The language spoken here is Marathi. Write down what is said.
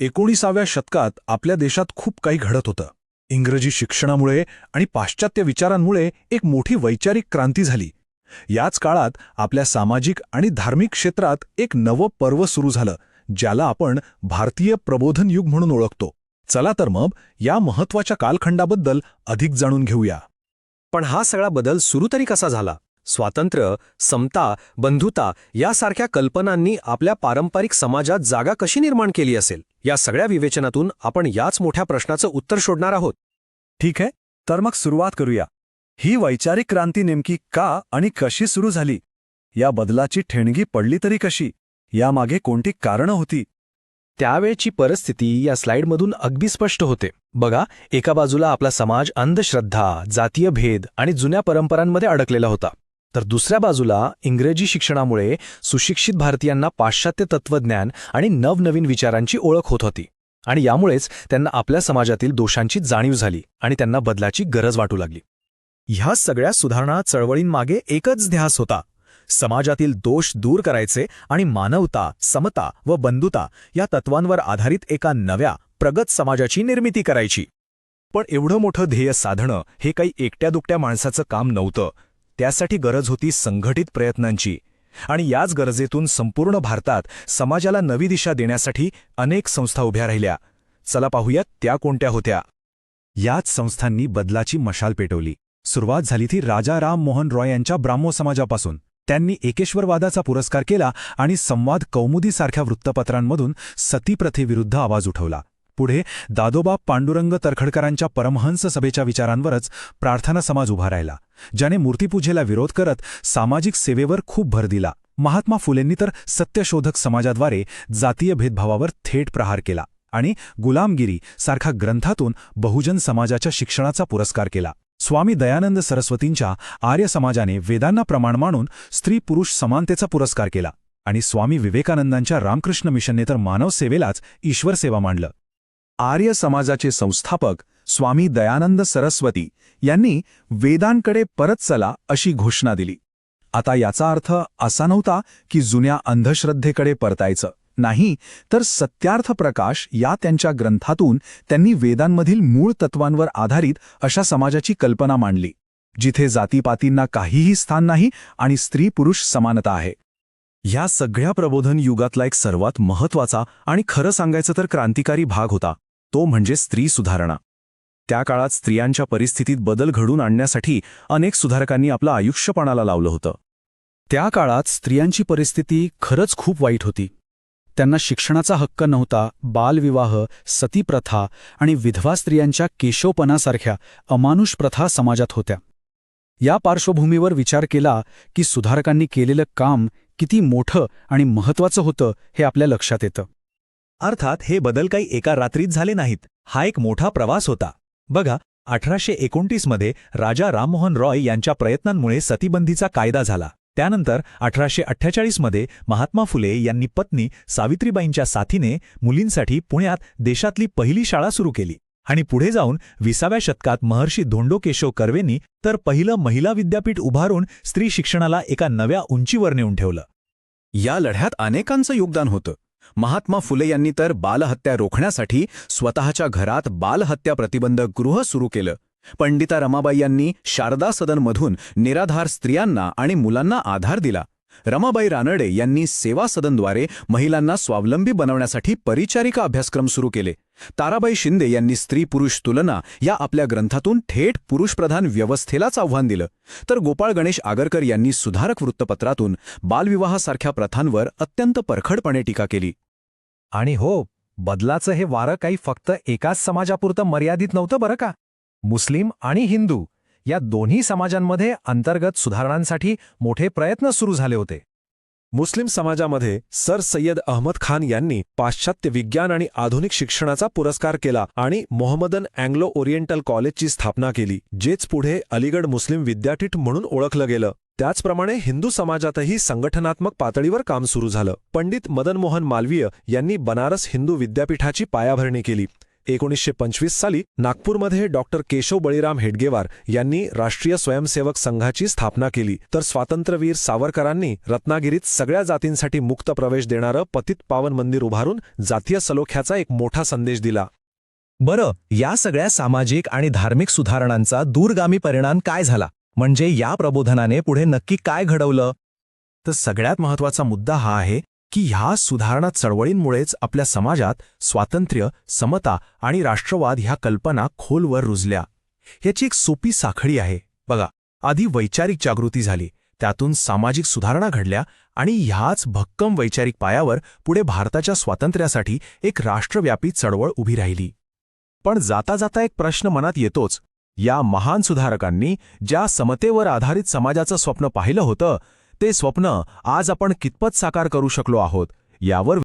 एकोणीसाव्या शतकात आपल्या देशात खूप काही घडत होतं. इंग्रजी शिक्षणामुळे आणि पाश्चात्य विचारांमुळे एक मोठी वैचारिक क्रांती झाली. याच काळात आपल्या सामाजिक आणि धार्मिक क्षेत्रात एक नवं पर्व सुरू झालं ज्याला आपण भारतीय प्रबोधन युग म्हणून ओळखतो. चला तर मग या महत्त्वाच्या कालखंडाबद्दल अधिक जाणून घेऊया. पण हा सगळा बदल सुरू तरी कसा झाला? स्वातंत्र्य समता बंधुता यासारख्या कल्पनांनी आपल्या पारंपरिक समाजात जागा कशी निर्माण केली असेल? या सगळ्या विवेचनातून आपण याच मोठ्या प्रश्नाचं उत्तर शोधणार आहोत. ठीक आहे? तर मग सुरुवात करूया. ही वैचारिक क्रांती नेमकी का आणि कशी सुरू झाली? या बदलाची ठेणगी पडली तरी कशी? यामागे कोणती कारणं होती? त्यावेळची परिस्थिती या स्लाइडमधून अगदी स्पष्ट होते. बघा एका बाजूला आपला समाज अंधश्रद्धा जातीय भेद आणि जुन्या परंपरांमध्ये अडकलेला होता. तर दुसऱ्या बाजूला इंग्रजी शिक्षणामुळे सुशिक्षित भारतीयांना पाश्चात्य तत्वज्ञान आणि नवनवीन विचारांची ओळख होत होती. आणि यामुळेच त्यांना आपल्या समाजातील दोषांची जाणीव झाली आणि त्यांना बदलाची गरज वाटू लागली. ह्या सगळ्या सुधारणा चळवळींमागे एकच ध्यास होता. समाजातील दोष दूर करायचे आणि मानवता समता व बंधुता या तत्वांवर आधारित एका नव्या प्रगत समाजाची निर्मिती करायची. पण एवढं मोठं ध्येय साधणं हे काही एकट्या दुकट्या माणसाचं काम नव्हतं. त्यासाठी गरज होती संघटित प्रयत्नांची. आणि याच गरजेतून संपूर्ण भारतात समाजाला नवी दिशा देण्यासाठी अनेक संस्था उभ्या राहिल्या. चला पाहूयात त्या कोणत्या होत्या. याच संस्थांनी बदलाची मशाल पेटवली. सुरुवात झाली ती राजा राम मोहन रॉय यांच्या ब्राह्मो समाजापासून. त्यांनी एकेश्वरवादाचा पुरस्कार केला आणि संवाद कौमुदीसारख्या वृत्तपत्रांमधून सतीप्रथेविरुद्ध आवाज उठवला. पुढे दादोबा पांडुरंग तरखडकरांच्या परमहंस सभेच्या विचारांवरच प्रार्थना समाज उभा राहिला ज्याने मूर्तीपूजेला विरोध करत सामाजिक सेवेवर खूप भर दिला. महात्मा फुलेंनी तर सत्यशोधक समाजाद्वारे जातीय भेदभावावर थेट प्रहार केला आणि गुलामगिरी सारख्या ग्रंथातून बहुजन समाजाच्या शिक्षणाचा पुरस्कार केला. स्वामी दयानंद सरस्वतींच्या आर्य समाजाने वेदांना प्रमाण मानून स्त्री पुरुष समानतेचा पुरस्कार केला आणि स्वामी विवेकानंदांच्या रामकृष्ण मिशनने तर मानव सेवेलाच ईश्वर सेवा मांडलं. आर्य समाजाचे संस्थापक स्वामी दयानंद सरस्वती यांनी वेदांकडे परत चला अशी घोषणा दिली. आता याचा अर्थ असा नव्हता की जुन्या अंधश्रद्धेकडे परतायचं. नाही तर सत्यार्थ प्रकाश या त्यांच्या ग्रंथातून त्यांनी वेदांमधील मूळ तत्वांवर आधारित अशा समाजाची कल्पना मांडली जिथे जातीपातींना काहीही स्थान नाही आणि स्त्री पुरुष समानता आहे. ह्या सगळ्या प्रबोधन युगातला एक सर्वात महत्त्वाचा आणि खरं सांगायचं तर क्रांतिकारी भाग होता. तो म्हणजे स्त्री सुधारणा. त्या काळात स्त्रियांच्या परिस्थितीत बदल घडून आणण्यासाठी अनेक सुधारकांनी आपलं आयुष्यपणाला लावलं होतं. त्या काळात स्त्रियांची परिस्थिती खरंच खूप वाईट होती. त्यांना शिक्षणाचा हक्क नव्हता बालविवाह सतीप्रथा आणि विधवा स्त्रियांच्या केशवपणासारख्या अमानुष प्रथा समाजात होत्या. या पार्श्वभूमीवर विचार केला की सुधारकांनी केलेलं काम किती मोठं आणि महत्वाचं होतं हे आपल्या लक्षात येतं. अर्थात हे बदल काही एका रात्रीत झाले नाहीत. हा एक मोठा प्रवास होता. बघा अठराशे एकोणतीसमध्ये राजा राममोहन रॉय यांच्या प्रयत्नांमुळे सतीबंदीचा कायदा झाला. त्यानंतर अठराशे अठ्ठेचाळीसमध्ये महात्मा फुले यांनी पत्नी सावित्रीबाईंच्या साथीने मुलींसाठी पुण्यात देशातली पहिली शाळा सुरू केली. आणि पुढे जाऊन विसाव्या शतकात महर्षी धोंडो केशव कर्वेंनी तर पहिलं महिला विद्यापीठ उभारून स्त्री शिक्षणाला एका नव्या उंचीवर नेऊन ठेवलं. या लढ्यात अनेकांचं योगदान होतं. महात्मा फुले यांनी तर बालहत्या रोखण्यासाठी स्वतःच्या घरात बालहत्या प्रतिबंधक गृह सुरू केलं. पंडिता रमाबाई यांनी शारदा सदनमधून निराधार स्त्रियांना आणि मुलांना आधार दिला. रमाबाई रानडे यांनी सेवा सदनद्वारे महिलांना स्वावलंबी बनवण्यासाठी परिचारिका अभ्यासक्रम सुरू केले. ताराबाई शिंदे यांनी स्त्री पुरुष तुलना या आपल्या ग्रंथातून थेट पुरुषप्रधान व्यवस्थेलाच आव्हान दिलं. तर गोपाळ गणेश आगरकर यांनी सुधारक वृत्तपत्रातून बालविवाहासारख्या प्रथांवर अत्यंत परखडपणे टीका केली. आणि हो बदलाचं हे वारं काही फक्त एकाच समाजापुरतं मर्यादित नव्हतं बरं का? मुस्लिम आणि हिंदू या दोन्ही समाजांमध्ये अंतर्गत सुधारणांसाठी मोठे प्रयत्न सुरू झाले होते. मुस्लिम समाजामध्ये सर सय्यद अहमद खान यांनी पाश्चात्य विज्ञान आणि आधुनिक शिक्षणाचा पुरस्कार केला आणि मोहम्मदन अँग्लो ओरिएंटल कॉलेजची स्थापना केली जेच पुढे अलीगड मुस्लिम विद्यापीठ म्हणून ओळखलं गेलं. त्याचप्रमाणे हिंदू समाजातही संघटनात्मक पातळीवर काम सुरू झालं. पंडित मदन मोहन मालवीय यांनी बनारस हिंदू विद्यापीठाची पायाभरणी केली. एकोणीसशे पंचवीस साली नागपूरमध्ये डॉक्टर केशव बळीराम हेडगेवार यांनी राष्ट्रीय स्वयंसेवक संघाची स्थापना केली. तर स्वातंत्र्यवीर सावरकरांनी रत्नागिरीत सगळ्या जातींसाठी मुक्त प्रवेश देणारं पतित पावन मंदिर उभारून जातीय सलोख्याचा एक मोठा संदेश दिला. बरं या सगळ्या सामाजिक आणि धार्मिक सुधारणांचा दूरगामी परिणाम काय झाला? म्हणजे या प्रबोधनाने पुढे नक्की काय घडवलं? तर सगळ्यात महत्त्वाचा मुद्दा हा आहे की ह्या सुधारणा चळवळींमुळेच आपल्या समाजात स्वातंत्र्य समता आणि राष्ट्रवाद ह्या कल्पना खोलवर रुजल्या. ह्याची एक सोपी साखळी आहे. बघा आधी वैचारिक जागृती झाली त्यातून सामाजिक सुधारणा घडल्या आणि ह्याच भक्कम वैचारिक पायावर पुढे भारताच्या स्वातंत्र्यासाठी एक राष्ट्रव्यापी चळवळ उभी राहिली. पण जाता जाता एक प्रश्न मनात येतोच. या महान सुधारकांनी ज्या समतेवर आधारित समाजाचं स्वप्न पाहिलं होतं ते स्वप्न आज आपण कितपत साकार करू शकलो आहोत यावर